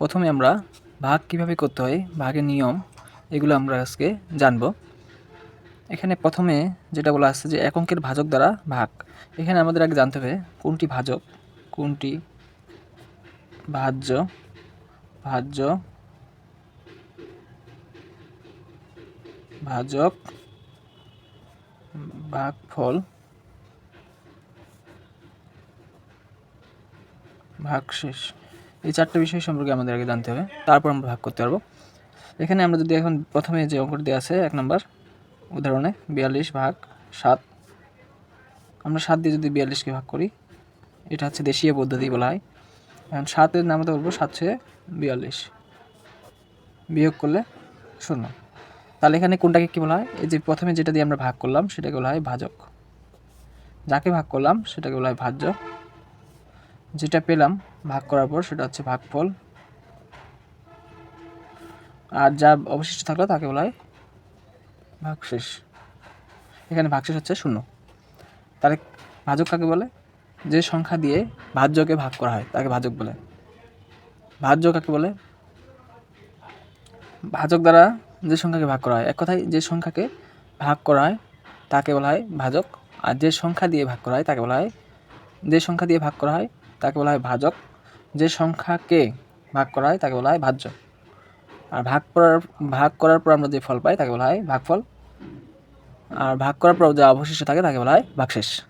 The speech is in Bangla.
প্রথমে আমরা ভাগ কীভাবে করতে হয়, ভাগের নিয়ম, এগুলো আমরা আজকে জানব। এখানে প্রথমে যেটা বলা আছে যে এক ভাজক দ্বারা ভাগ। এখানে আমাদের আগে জানতে হবে কোনটি ভাজক, কোনটি ভাজ্য ভাজ্য, ভাজক, ভাগফল, ভাগশেষ। এই চারটে বিষয় সম্পর্কে আমাদের আগে জানতে হবে। তারপর আমরা ভাগ করতে পারব। এখানে আমরা যদি এখন প্রথমে যে অঙ্কটি দেওয়া আছে, এক নম্বর, উদাহরণে বিয়াল্লিশ ভাগ সাত। আমরা সাত দিয়ে যদি বিয়াল্লিশকে ভাগ করি, এটা হচ্ছে দেশীয় পদ্ধতি বলা হয়। এখন সাতের নামতে বলব সাতশো বিয়াল্লিশ। বিয়োগ করলে শূন্য। তাহলে এখানে কোনটাকে কী বলা হয়? এই যে প্রথমে যেটা দিয়ে আমরা ভাগ করলাম, সেটাকে বলা হয় ভাজক। যাকে ভাগ করলাম, সেটাকে বলা হয় ভাজ্য। যেটা পেলাম, ভাগ করার পর সেটা হচ্ছে ভাগফল। আর যা অবশিষ্ট থাকল তাকে বলা হয় ভাগশেষ। এখানে ভাগশেষ হচ্ছে শূন্য। তাহলে ভাজক কাকে বলে? যে সংখ্যা দিয়ে ভাজ্যকে ভাগ করা হয়, তাকে ভাজক বলে। ভাজ্য কাকে বলে? ভাজক দ্বারা যে সংখ্যাকে ভাগ করা হয়, এক কথায় যে সংখ্যাকে ভাগ করা হয়, তাকে বলা হয় ভাজক। আর যে সংখ্যা দিয়ে ভাগ করা হয়, তাকে বলা হয় যে সংখ্যা দিয়ে ভাগ করা হয় তাকে বলা হয় ভাজক। যে সংখ্যাকে ভাগ করা হয়, তাকে বলা হয় ভাজ্য। আর ভাগ করার ভাগ করার পর আমরা যে ফল পাই, তাকে বলা হয় ভাগফল। আর ভাগ করার পর যে অবশিষ্ট থাকে, তাকে বলা হয় ভাগশেষ।